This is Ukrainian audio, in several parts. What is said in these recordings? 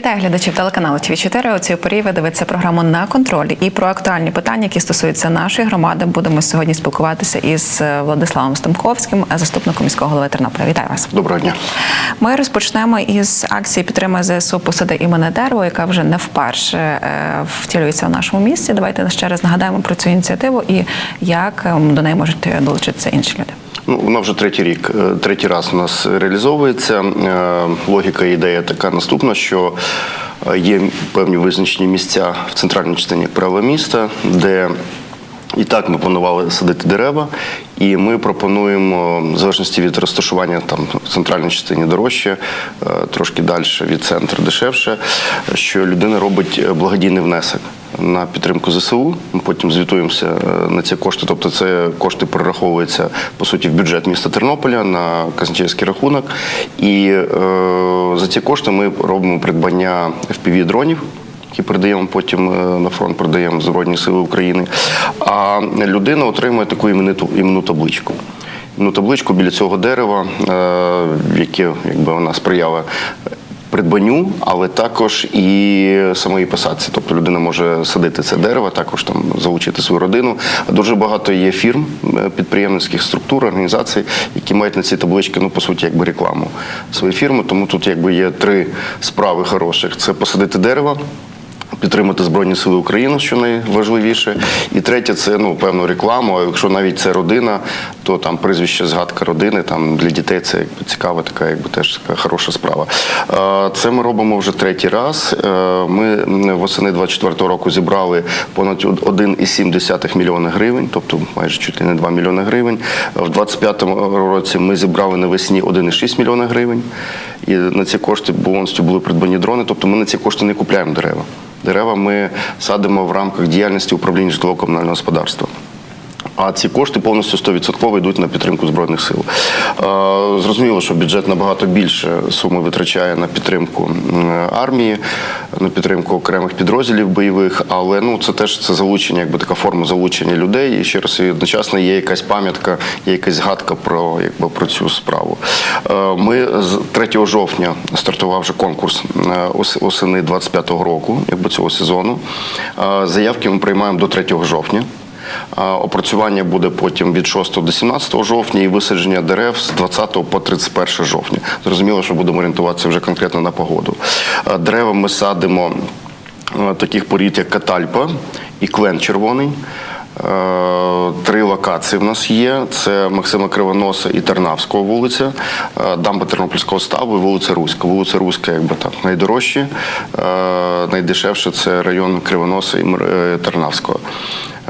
Вітаю глядачів телеканалу ТВ 4 У цій порі ви дивитеся програму на контролі і про актуальні питання, які стосуються нашої громади. Будемо сьогодні спілкуватися із е, Владиславом Стомковським, заступником міського голови Тернополя. Вітаю вас. Доброго дня. Ми розпочнемо із акції підтримує ЗСУ посади імене дерево, яка вже не вперше е, втілюється в нашому місті. Давайте ще раз нагадаємо про цю ініціативу і як е, до неї можуть долучитися інші люди. Ну, вона вже третій рік, е, третій раз у нас реалізовується. Е, Логіка і ідея така наступна, що е, є певні визначені місця в центральній частині права міста, де і так ми планували садити дерева, і ми пропонуємо, в залежності від розташування там в центральній частині дорожче, е, трошки далі від центру дешевше, що людина робить е, благодійний внесок на підтримку ЗСУ. Ми потім звітуємося е, на ці кошти. Тобто, це кошти перераховуються по суті в бюджет міста Тернополя на казначейський рахунок. І е, за ці кошти ми робимо придбання fpv дронів які передаємо потім е, на фронт, передаємо в Збройні Сили України. А людина отримує таку імениту іменну табличку. Іменну табличку біля цього дерева, е, яке якби вона сприяла. Придбанню, але також і самої посадці. Тобто людина може садити це дерево, також там залучити свою родину. Дуже багато є фірм, е, підприємницьких структур, організацій, які мають на ці таблички, ну по суті, якби рекламу своєї фірми. Тому тут якби є три справи хороших: це посадити дерево. Підтримати Збройні Сили України, що найважливіше. І третє це ну певну рекламу. А якщо навіть це родина, то там прізвище згадка родини. Там для дітей це якби цікава, така якби теж така хороша справа. Це ми робимо вже третій раз. Е, Ми восени 24-го року зібрали понад 1,7 мільйона гривень, тобто майже чуть ли не 2 мільйони гривень. В 25-му році ми зібрали навесні 1,6 мільйона гривень. І на ці кошти повністю були придбані дрони. Тобто ми на ці кошти не купляємо дерева. Дерева ми садимо в рамках діяльності управління житлово-комунального господарства. А ці кошти повністю 100% йдуть на підтримку збройних сил. Е, Зрозуміло, що бюджет набагато більше суми витрачає на підтримку армії, на підтримку окремих підрозділів бойових, але ну це теж це залучення, якби така форма залучення людей. І ще раз і одночасно є якась пам'ятка, є якась згадка про якби про цю справу. Е, Ми з 3 жовтня стартував вже конкурс е, ос- осени 25-го року, якби цього сезону. Заявки ми приймаємо до 3 жовтня. Опрацювання буде потім від 6 до 17 жовтня і висадження дерев з 20 по 31 жовтня. Зрозуміло, що будемо орієнтуватися вже конкретно на погоду. Дерева ми садимо таких порід, як катальпа і клен червоний. Е, Три локації в нас є: це Максима Кривоноса і Тернавського вулиця, е, дамба Тернопільського ставу і вулиця Руська. Вулиця Руська, якби так, найдорожчі, е, найдешевше це район Кривоноса і е, Тернавського.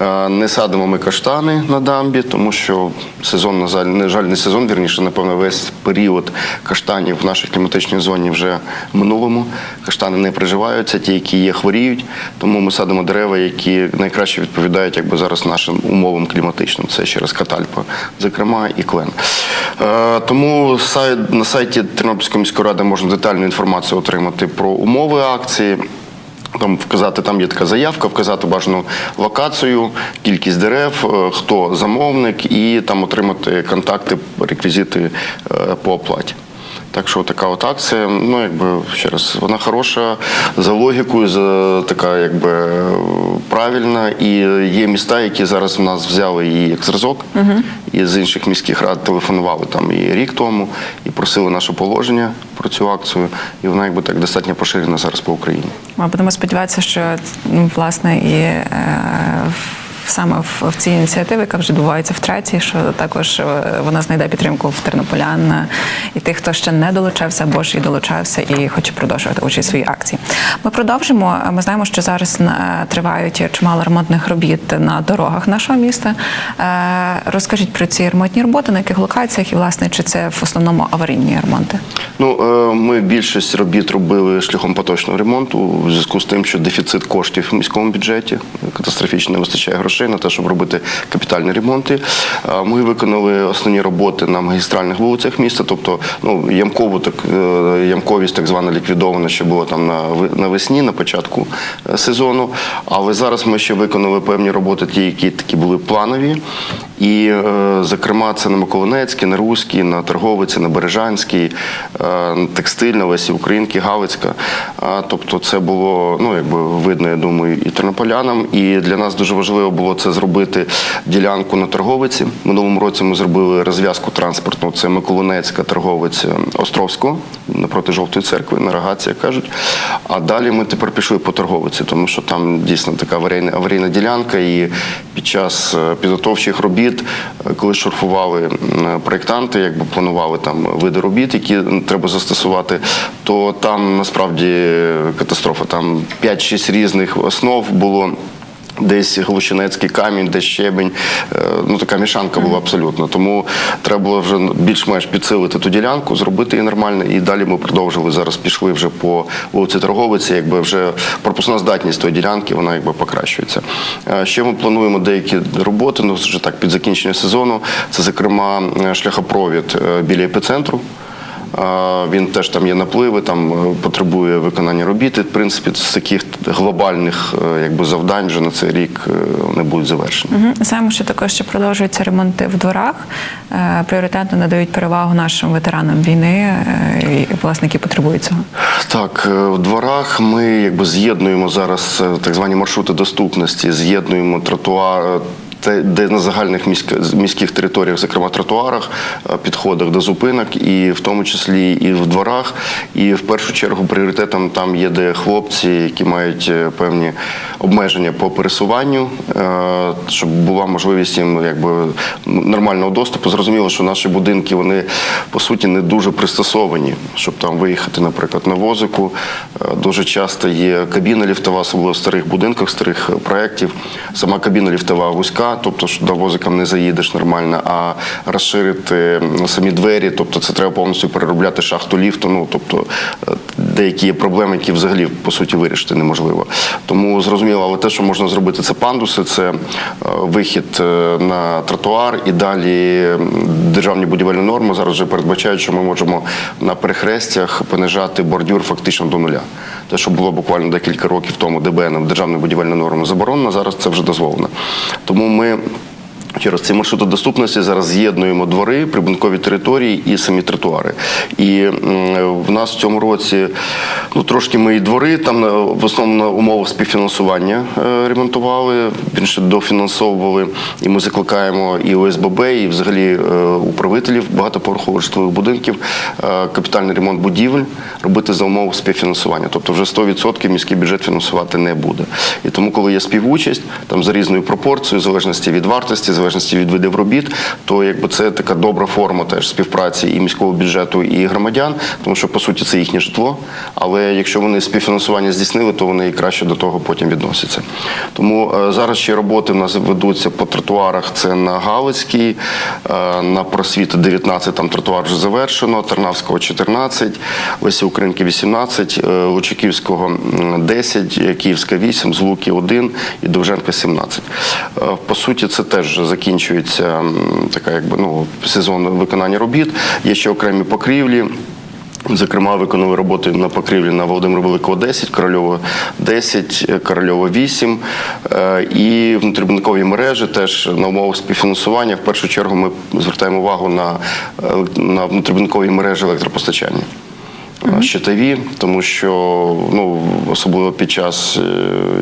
Е, Не садимо ми каштани на дамбі, тому що сезон, на жаль, не жаль, не сезон, вірніше, напевно, весь період каштанів в нашій кліматичній зоні вже минулому. Каштани не приживаються, ті, які є, хворіють. Тому ми садимо дерева, які найкраще відповідають якби зараз нашим умовам кліматичним. Це ще раз катальпа, зокрема, і клен. Е, Тому на сайті Тернопільської міської ради можна детальну інформацію отримати про умови акції. Там вказати, там є така заявка, вказати бажану локацію, кількість дерев, е, хто замовник, і там отримати контакти, реквізити е, по оплаті. Так що така от акція, ну якби ще раз, вона хороша за логікою, за така якби правильна. І є міста, які зараз в нас взяли її як зразок, і з інших міських рад телефонували там і рік тому, і просили наше положення про цю акцію. І вона якби так достатньо поширена зараз по Україні. Ми будемо сподіватися, що ну, власне і е, саме в, в цій ініціативі, яка вже відбувається втретє, що також е, вона знайде підтримку в тернополян е, і тих, хто ще не долучався або ж і долучався і хоче продовжувати участь в своїй акції. Ми продовжимо. Ми знаємо, що зараз е, тривають чимало ремонтних робіт на дорогах нашого міста. Розкажіть про ці ремонтні роботи, на яких локаціях і власне чи це в основному аварійні ремонти? Ну, ми більшість робіт робили шляхом поточного ремонту у зв'язку з тим, що дефіцит коштів в міському бюджеті катастрофічно не вистачає грошей на те, щоб робити капітальні ремонти. Ми виконали основні роботи на магістральних вулицях міста, тобто ну, ямкову так е, ямковість так звана ліквідована, що було там на навесні, на початку е, сезону. Але зараз ми ще виконали певні роботи, ті, які такі були планові. І, е, зокрема, це на Миколинецький, на Руський, на Торговиці, на Бережанський, е, Текстильна, Лесі Українки, Галицька. Тобто це було ну, якби видно, я думаю, і тернополянам. І для нас дуже важливо було це зробити ділянку на торговиці. Минулому році ми зробили розв'язку транспортну. Це Миколинецька торговиця Островського напроти жовтої церкви, на рогатці, як кажуть. А далі ми тепер пішли по торговиці, тому що там дійсно така аварійна, аварійна ділянка. І під час е, підготовчих робіт, е, коли шурфували проєктанти, якби планували там види робіт, які треба застосувати, то там насправді катастрофа. Там 5-6 різних основ було. Десь Глущенецький камінь, десь щебень. Е, Ну така мішанка була абсолютно. Тому треба було вже більш-менш підсилити ту ділянку, зробити її нормально. І далі ми продовжили. Зараз пішли вже по вулиці Торговиці. Якби вже пропускна здатність тої ділянки, вона якби покращується. Е, Ще ми плануємо деякі роботи. Ну вже так під закінчення сезону. Це зокрема е, шляхопровід біля епіцентру. Він теж там є напливи, там е, потребує виконання робіт. І, В принципі, з таких глобальних е, якби, завдань вже на цей рік е, вони будуть завершені. Мгм. Знаємо, що також ще продовжуються ремонти в дворах. Е, Пріоритетно надають перевагу нашим ветеранам війни, і, власне, які потребують цього. Так, в дворах ми якби з'єднуємо зараз так звані маршрути доступності, з'єднуємо тротуар. Те, де на загальних міськ- міських територіях, зокрема тротуарах, е, підходах до зупинок, і в тому числі і в дворах. І в першу чергу пріоритетом там є де хлопці, які мають е, певні обмеження по пересуванню, е, щоб була можливість їм якби нормального доступу. Зрозуміло, що наші будинки вони по суті не дуже пристосовані, щоб там виїхати, наприклад, на возику. Дуже часто є кабіна ліфтова, особливо в старих будинках, старих проєктів. Сама кабіна ліфтова вузька, тобто до возика не заїдеш нормально, а розширити самі двері, тобто це треба повністю переробляти шахту ліфту. Ну тобто е, деякі є проблеми, які взагалі по суті вирішити неможливо. Тому зрозуміло, але те, що можна зробити, це пандуси, це е, вихід е, на тротуар і далі державні будівельні норми зараз вже передбачають, що ми можемо на перехрестях понижати бордюр фактично до нуля. Те, що було буквально декілька років тому ДБН державна будівельна норма заборонена, зараз це вже дозволено. Тому ми Через ці маршрути доступності зараз з'єднуємо двори, прибункові території і самі тротуари. І в нас в цьому році ну трошки ми і двори там в основному на умовах співфінансування е, ремонтували, більше дофінансовували. І ми закликаємо і ОСББ, і взагалі е, управителів багатоповерхових житлових будинків е, капітальний ремонт будівель робити за умов співфінансування. Тобто вже 100% міський бюджет фінансувати не буде. І тому, коли є співучасть, там за різною пропорцією, в залежності від вартості, залежності від видів робіт, то якби це така добра форма теж співпраці і міського бюджету, і громадян, тому що по суті це їхнє житло. Але якщо вони співфінансування здійснили, то вони і краще до того потім відносяться. Тому е, зараз ще роботи в нас ведуться по тротуарах. Це на Галицькій, е, на просвіти 19, там тротуар вже завершено, Тарнавського 14, Лесі Українки 18, е, Лучаківського 10, е, Київська 8, Злуки 1 і Довженка 17. Е, По суті, це теж закінчується така, якби ну сезон виконання робіт. Є ще окремі покрівлі. Зокрема, виконали роботи на покрівлі на Володимира Великого 10, Корольова 10, е, Корольова 8 е, і внутрібудинкові мережі теж на умовах співфінансування. В першу чергу ми звертаємо увагу на, е, на внутрібудинкові мережі електропостачання. Щитові, тому що ну особливо під час е,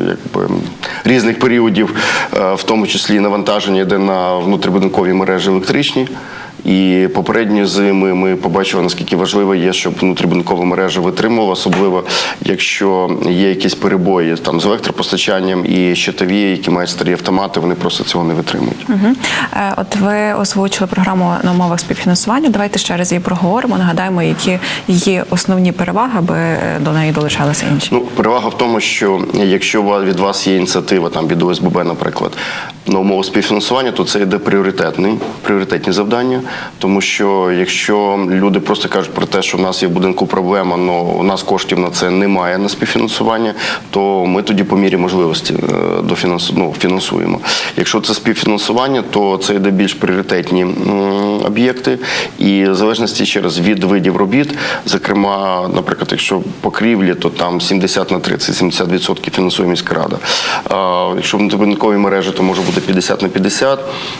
якби різних періодів, е, в тому числі навантаження йде на внутрібудинкові мережі електричні. І попередні зими ми побачили, наскільки важливо є, щоб внутрібудинкова мережа витримувала, особливо якщо є якісь перебої там з електропостачанням і щитові, які мають старі автомати, вони просто цього не витримують. Е, От ви озвучили програму на умовах співфінансування. Давайте ще раз її проговоримо. Нагадаємо, які її основні переваги, аби е, до неї долучалися інші. Ну, перевага в тому, що якщо від вас є ініціатива там від ОСББ, наприклад, на умову співфінансування, то це йде пріоритетний, пріоритетні завдання. Тому що якщо люди просто кажуть про те, що в нас є в будинку проблема, але у нас коштів на це немає на співфінансування, то ми тоді по мірі можливості е, дофінансу, ну, фінансуємо. Якщо це співфінансування, то це йде більш пріоритетні об'єкти, і в залежності ще раз від видів робіт, зокрема, наприклад, якщо покрівлі, то там 70 на 30, 70% фінансує міська рада. Якщо внутрібудинкові мережі, то може бути 50 на 50.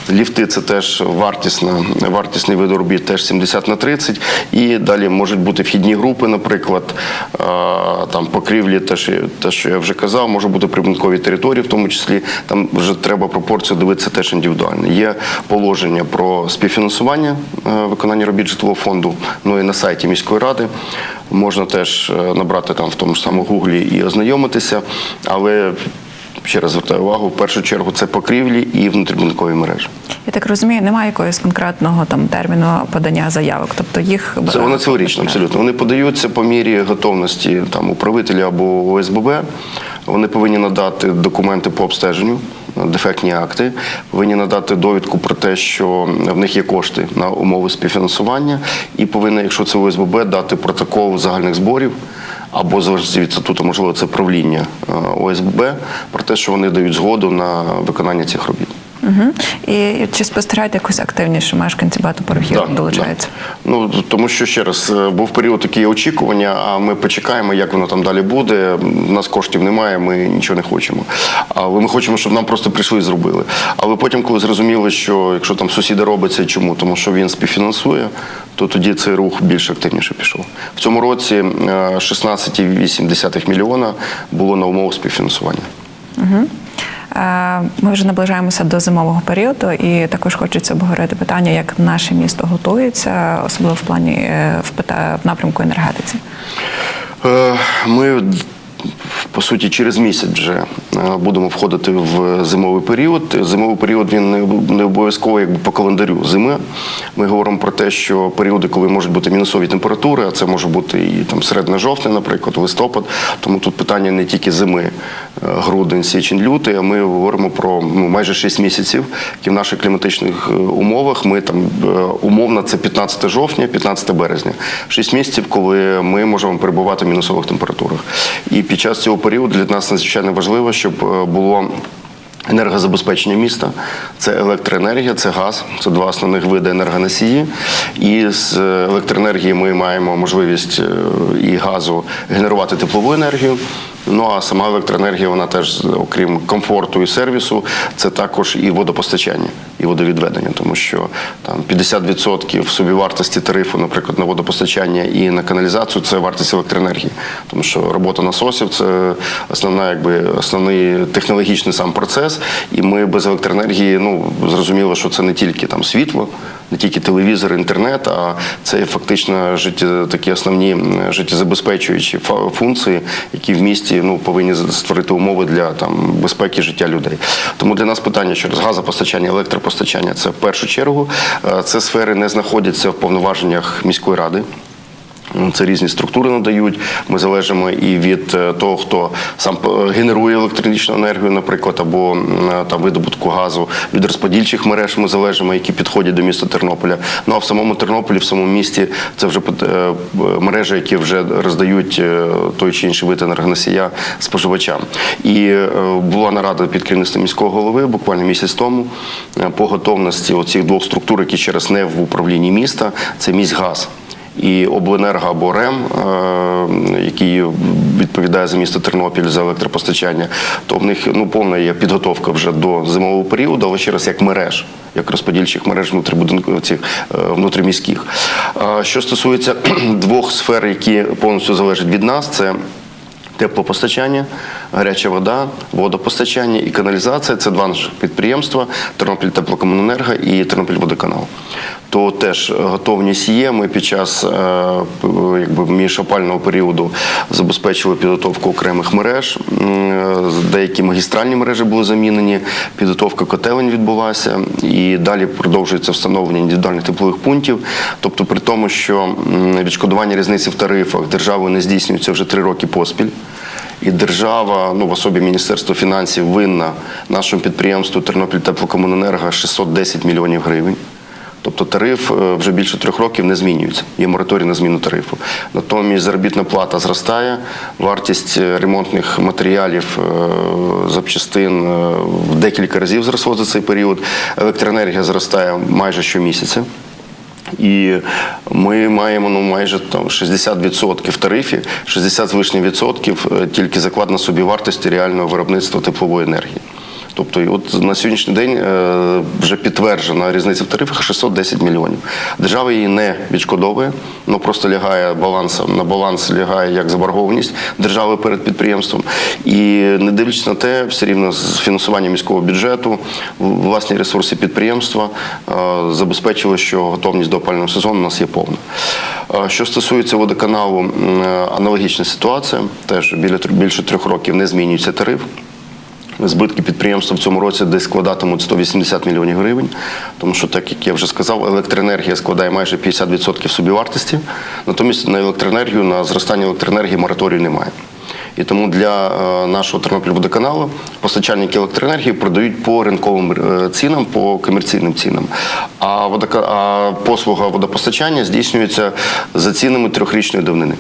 Ліфти це теж вартісна, вартісний вид робіт, теж 70 на 30. І далі можуть бути вхідні групи, наприклад, там покрівлі, те, що, я вже казав, може бути прибудинкові території, в тому числі там вже треба пропорцію дивитися теж індивідуально. Є положення про співфінансування е, виконання робіт житлового фонду. Ну і на сайті міської ради можна теж е, набрати там в тому ж самому гуглі і ознайомитися, але. Ще раз звертаю увагу, в першу чергу це покрівлі і внутрібудинкові мережі. Так розумію, немає якогось конкретного там терміну подання заявок, тобто їх Це вони цілорічно, абсолютно. Вони подаються по мірі готовності там управителя або ОСББ. Вони повинні надати документи по обстеженню, дефектні акти, повинні надати довідку про те, що в них є кошти на умови співфінансування, і повинні, якщо це ОСББ, дати протокол загальних зборів. Або в залежності від статуту, можливо, це правління е, ОСББ про те, що вони дають згоду на виконання цих робіт. Угу. І чи спостерігаєте якось активніше мешканці багатоповерхівок Так, долучаються? так. Ну тому що ще раз е, був період такі очікування, а ми почекаємо, як воно там далі буде. У нас коштів немає, ми нічого не хочемо. Але ми хочемо, щоб нам просто прийшли і зробили. Але потім, коли зрозуміли, що якщо там сусіда робиться, чому? Тому що він співфінансує, то тоді цей рух більш активніше пішов. В цьому році е, 16,8 мільйона було на умовах співфінансування. Е, Ми вже наближаємося до зимового періоду, і також хочеться обговорити питання, як наше місто готується, особливо в плані е, в напрямку енергетиці. Е, Ми по суті через місяць вже е, будемо входити в зимовий період. Зимовий період він не- обов'язково якби по календарю зими. Ми говоримо про те, що періоди, коли можуть бути мінусові температури, а це може бути і там середина жовтня, наприклад, листопад. Тому тут питання не тільки зими, е, грудень, січень, лютий, а ми говоримо про ну, майже 6 місяців, які в наших кліматичних е, умовах ми там умовно це 15 жовтня, 15 березня. 6 місяців, коли ми можемо перебувати в мінусових температурах. І під час цього періоду для нас надзвичайно важливо, щоб е, було. Енергозабезпечення міста це електроенергія, це газ, це два основних види енергоносії. І з електроенергії ми маємо можливість е, і газу генерувати теплову енергію. Ну а сама електроенергія, вона теж, окрім комфорту і сервісу, це також і водопостачання, і водовідведення, тому що там 50% собівартості тарифу, наприклад, на водопостачання і на каналізацію це вартість електроенергії, тому що робота насосів це основна, якби основний технологічний сам процес. І ми без електроенергії, ну зрозуміло, що це не тільки там світло, не тільки телевізор, інтернет, а це фактично життя, такі основні життєзабезпечуючі функції, які в місті ну повинні створити умови для там безпеки життя людей. Тому для нас питання через газопостачання, електропостачання це в першу чергу. Е, Це сфери не знаходяться в повноваженнях міської ради. Це різні структури надають. Ми залежимо і від е, того, хто сам е, генерує електричну енергію, наприклад, або е, там видобутку газу від розподільчих мереж. Ми залежимо, які підходять до міста Тернополя. Ну а в самому Тернополі, в самому місті, це вже мережі, які вже роздають той чи інший вид енергоносія споживачам. І була нарада під керівництвом міського голови буквально місяць тому по готовності оцих двох структур, які через не в управлінні міста, це міськгаз і обленерго або РЕМ, е, який відповідає за місто Тернопіль за електропостачання, то в них ну повна є підготовка вже до зимового періоду, але ще раз як мереж, як розподільчих мереж внутрібудинкових цих е, внутріміських. Що стосується двох сфер, які повністю залежать від нас, це Теплопостачання, гаряча вода, водопостачання і каналізація це два наших підприємства Тернопіль Теплокомуненерго і Тернопіль Водоканал. То теж готовність є. Ми під час е, якби, міжопального періоду забезпечили підготовку окремих мереж. Деякі магістральні мережі були замінені, підготовка котелень відбулася, і далі продовжується встановлення індивідуальних теплових пунктів. Тобто, при тому, що відшкодування різниці в тарифах державою не здійснюється вже три роки поспіль. І держава, ну в особі Міністерства фінансів, винна нашому підприємству Тернопіль Теплокомуненерго 610 мільйонів гривень. Тобто тариф е, вже більше трьох років не змінюється. Є мораторій на зміну тарифу. Натомість заробітна плата зростає, вартість е, ремонтних матеріалів, е, запчастин в декілька разів зросла за цей період. Електроенергія зростає майже щомісяця. І ми маємо ну майже там 60% в тарифі, 60 з лишнім відсотків тільки тільки закладена собівартості реального виробництва теплової енергії. Тобто, от на сьогоднішній день е, вже підтверджена різниця в тарифах 610 мільйонів. Держава її не відшкодовує, ну просто лягає балансом на баланс, лягає як заборгованість держави перед підприємством. І не дивлячись на те, все рівно з фінансування міського бюджету, власні ресурси підприємства е, забезпечили, що готовність до опального сезону у нас є повна. Е, Що стосується водоканалу, аналогічна ситуація. Теж біля більше трьох років не змінюється тариф. Збитки підприємства в цьому році десь складатимуть 180 мільйонів гривень, тому що, так як я вже сказав, електроенергія складає майже 50% собівартості. Натомість на електроенергію, на зростання електроенергії мораторію немає. І тому для е, нашого Тернопільводоканалу постачальники електроенергії продають по ринковим е, цінам, по комерційним цінам. А, водока... а послуга водопостачання здійснюється за цінами трьохрічної давнини.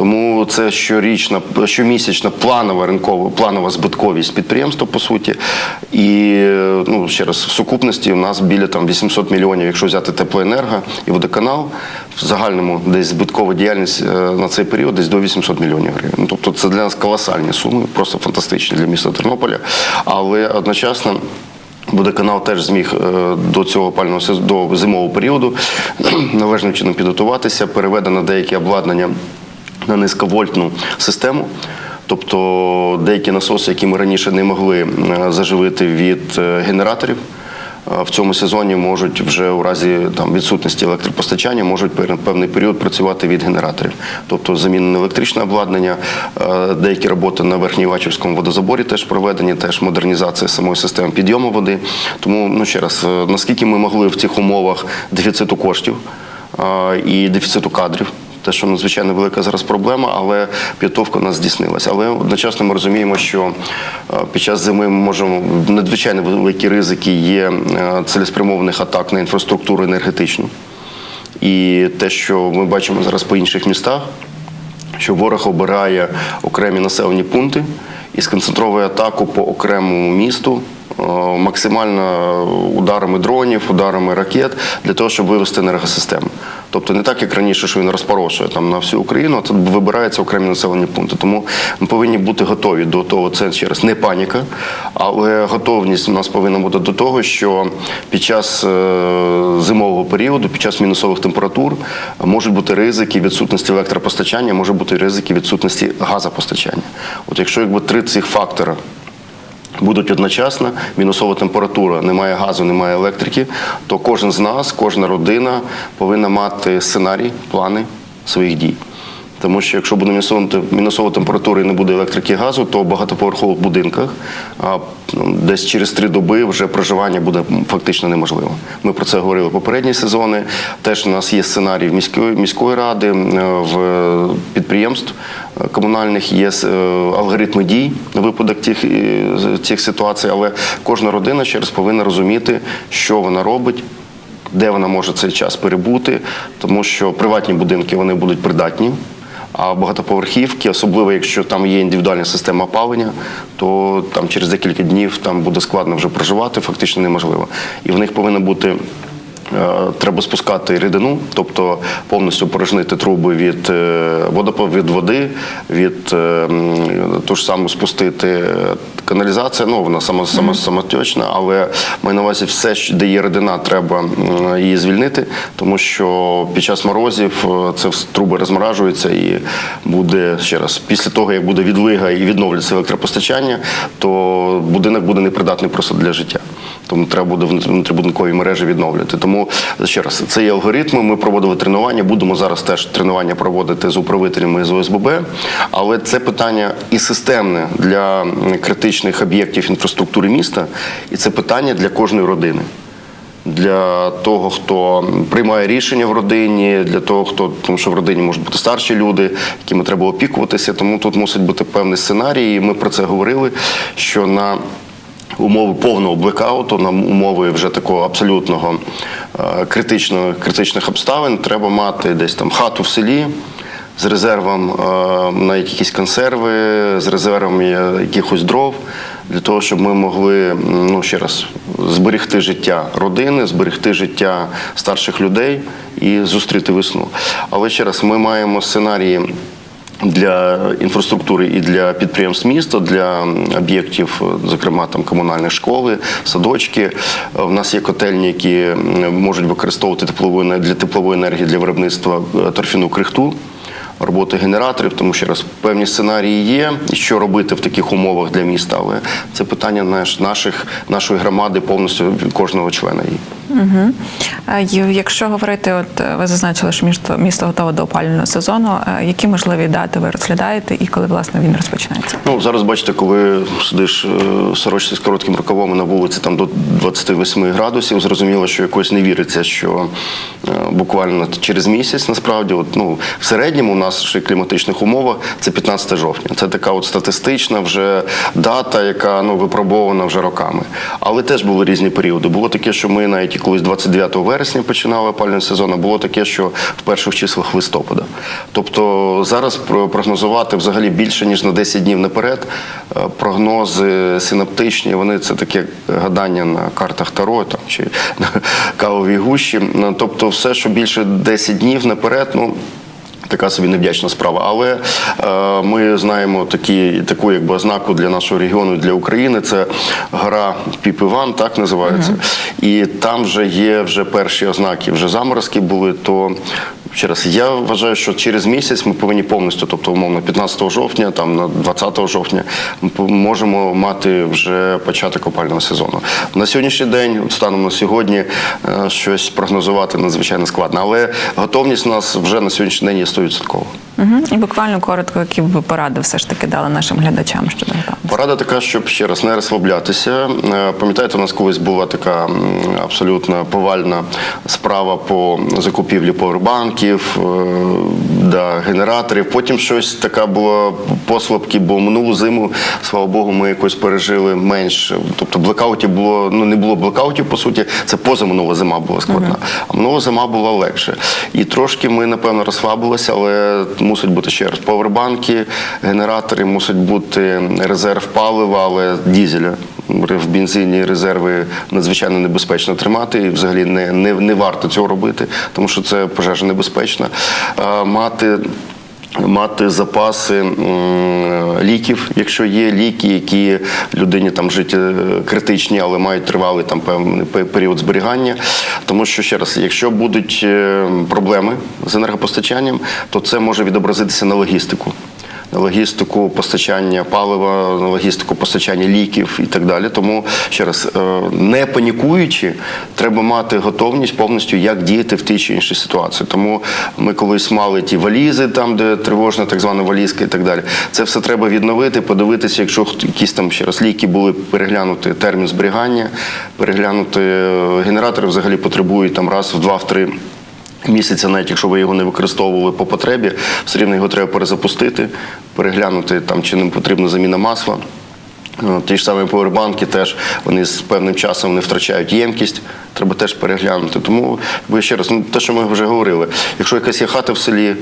Тому це щорічна, щомісячна планова ринкова, планова збитковість підприємства, по суті. І ну, ще раз, в сукупності у нас біля там, 800 мільйонів, якщо взяти теплоенерго і водоканал, в загальному десь збиткова діяльність е, на цей період десь до 800 мільйонів гривень. Ну, тобто це для нас колосальні суми, просто фантастичні для міста Тернополя. Але одночасно. Водоканал теж зміг е, до цього опального до зимового періоду належним чином підготуватися, переведено деякі обладнання на низьковольтну систему. Тобто деякі насоси, які ми раніше не могли е, заживити від е, генераторів, е, в цьому сезоні можуть вже у разі там, відсутності електропостачання можуть певний період працювати від генераторів. Тобто замінене електричне обладнання, деякі роботи на Верхньовачівському водозаборі теж проведені, теж модернізація самої системи підйому води. Тому ну ще раз, наскільки ми могли в цих умовах дефіциту коштів і дефіциту кадрів. Те, що надзвичайно велика зараз проблема, але підготовка у нас здійснилася. Але одночасно ми розуміємо, що е, під час зими ми можемо надзвичайно великі ризики є е, цілеспрямованих атак на інфраструктуру енергетичну. І те, що ми бачимо зараз по інших містах, що ворог обирає окремі населені пункти і сконцентровує атаку по окремому місту. Е, Максимально ударами дронів, ударами ракет для того, щоб вивести енергосистему. Тобто не так, як раніше, що він розпорошує там на всю Україну, а тут вибираються окремі населені пункти. Тому ми повинні бути готові до того. Це ще раз не паніка, але готовність у нас повинна бути до того, що під час е, зимового періоду, під час мінусових температур можуть бути ризики відсутності електропостачання, може бути ризики відсутності газопостачання. От якщо якби три цих фактора будуть одночасно, мінусова температура, немає газу, немає електрики, то кожен з нас, кожна родина повинна мати сценарій, плани своїх дій. Тому що якщо буде мінусова, температура і не буде електрики і газу, то в багатоповерхових будинках а, ну, десь через три доби вже проживання буде фактично неможливо. Ми про це говорили попередні сезони. Теж у нас є сценарій міської міської ради, е, в підприємств е, комунальних є е, алгоритми дій на випадок тих, цих ситуацій, але кожна родина ще раз повинна розуміти, що вона робить де вона може цей час перебути, тому що приватні будинки вони будуть придатні. Багатоповерхівки, особливо якщо там є індивідуальна система опалення, то там через декілька днів там буде складно вже проживати, фактично неможливо. І в них повинна бути. Е, Треба спускати рідину, тобто повністю порожнити труби від е, водопо- від води, від е, ту ж саму спустити каналізація. Ну вона сама сама самотечна, але маю на увазі все, де є рідина, треба її звільнити, тому що під час морозів це труби розморажуються і буде ще раз після того, як буде відлига і відновлюється електропостачання, то будинок буде непридатний просто для життя. Тому треба буде внут- внутрібудинкові мережі відновлювати. Тому ще раз, це є алгоритми. Ми проводили тренування. Будемо зараз теж тренування проводити з управителями з ОСББ. Але це питання і системне для критичних об'єктів інфраструктури міста, і це питання для кожної родини. Для того, хто приймає рішення в родині, для того, хто тому, що в родині можуть бути старші люди, якими треба опікуватися. Тому тут мусить бути певний сценарій. І ми про це говорили. Що на умови повного блекауту, на умови вже такого абсолютного е, критичного, критичних обставин, треба мати десь там хату в селі. З резервом е, на якісь консерви, з резервом якихось дров, для того, щоб ми могли, ну ще раз, зберегти життя родини, зберегти життя старших людей і зустріти весну. Але ще раз, ми маємо сценарії. Для інфраструктури і для підприємств міста, для об'єктів, зокрема там комунальні школи, садочки. У нас є котельні, які можуть використовувати теплову для теплової енергії для виробництва е, торфяну крихту. Роботи генераторів, тому що раз певні сценарії є, і що робити в таких умовах для міста, але це питання знаєш, наших нашої громади повністю від кожного члена її. Угу. Якщо говорити, от е, ви зазначили, що місто, місто готове до опалювального сезону. е, Які можливі дати ви розглядаєте і коли власне він розпочинається? Ну зараз бачите, коли сидиш е, в сорочці з коротким рукавом на вулиці там до 28 градусів, зрозуміло, що якось не віриться, що буквально через місяць насправді, от ну в середньому у нас ще кліматичних умовах це 15 жовтня. Це така от статистична вже дата, яка ну випробована вже роками. Але теж були різні періоди. Було таке, що ми навіть колись 29 вересня починали опалювальний сезон, а було таке, що в перших числах листопада. Тобто зараз прогнозувати взагалі більше ніж на 10 днів наперед. е, Прогнози синаптичні, вони це таке гадання на картах Таро там чи на кавовій гущі. Тобто, все, що більше 10 днів наперед, ну. Така собі невдячна справа. Але е, ми знаємо такі, таку якби ознаку для нашого регіону, для України. Це гора Піп-Іван, так називається. І там вже є вже перші ознаки, вже заморозки були. То ще раз, я вважаю, що через місяць ми повинні повністю, тобто умовно 15 жовтня, там на 20 жовтня, ми можемо мати вже початок опального сезону. На сьогоднішній день, станом на сьогодні, е, щось прогнозувати надзвичайно складно. Але готовність у нас вже на сьогоднішній день є 100%. Угу. І буквально коротко, які б ви поради все ж таки дали нашим глядачам щодо готовності? Порада така, щоб ще раз не розслаблятися. Е, Пам'ятаєте, у нас колись була така абсолютно повальна справа по закупівлі повербанків, е, да, генераторів. Потім щось така була послабки, бо минулу зиму, слава Богу, ми якось пережили менше. Тобто блекаутів було, ну не було блекаутів, по суті, це позаминула зима була складна. А минула зима була легше. І трошки ми, напевно, розслабилися, але мусить бути ще раз повербанки, генератори, мусить бути резерв палива, але дізеля. В бензині резерви надзвичайно небезпечно тримати, і взагалі не, не, не варто цього робити, тому що це пожежа небезпечна. Мати Мати запаси ліків, якщо є ліки, які людині там життя критичні, але мають тривалий там певний період зберігання. Тому що ще раз, якщо будуть е, проблеми з енергопостачанням, то це може відобразитися на логістику. Логістику постачання палива, логістику постачання ліків і так далі. Тому ще раз, е, не панікуючи, треба мати готовність повністю, як діяти в тій чи іншій ситуації. Тому ми колись мали ті валізи, там де тривожна так звана валізка і так далі. Це все треба відновити, подивитися, якщо якісь там ще раз ліки були переглянути термін зберігання, переглянути е, генератори взагалі потребують там раз в два-в три. Місяця, навіть якщо ви його не використовували по потребі, все рівно його треба перезапустити, переглянути там, чи ним потрібна заміна масла. Е, Ті ж самі повербанки теж вони з певним часом не втрачають ємкість, треба теж переглянути. Тому ви ще раз, ну те, що ми вже говорили, якщо якась є хата в селі,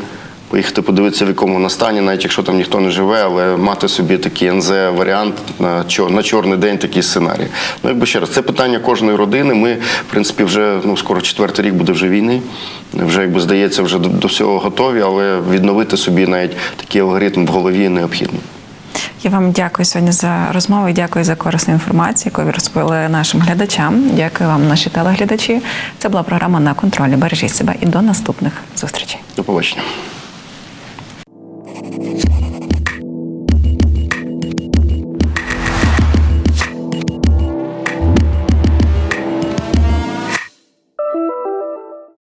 поїхати подивитися, в якому вона стані, навіть якщо там ніхто не живе, але мати собі такий НЗ варіант на, на чорний день такий сценарій. Ну, якби ще раз, це питання кожної родини. Ми, в принципі, вже ну скоро четвертий рік буде вже війни. Вже якби здається, вже до, до всього готові, але відновити собі навіть такий алгоритм в голові необхідно. Я вам дякую сьогодні за розмову і дякую за корисну інформацію, яку ви розповіли нашим глядачам. Дякую вам, наші телеглядачі. Це була програма на контролі. Бережіть себе і до наступних зустрічей. До побачення. Thank you.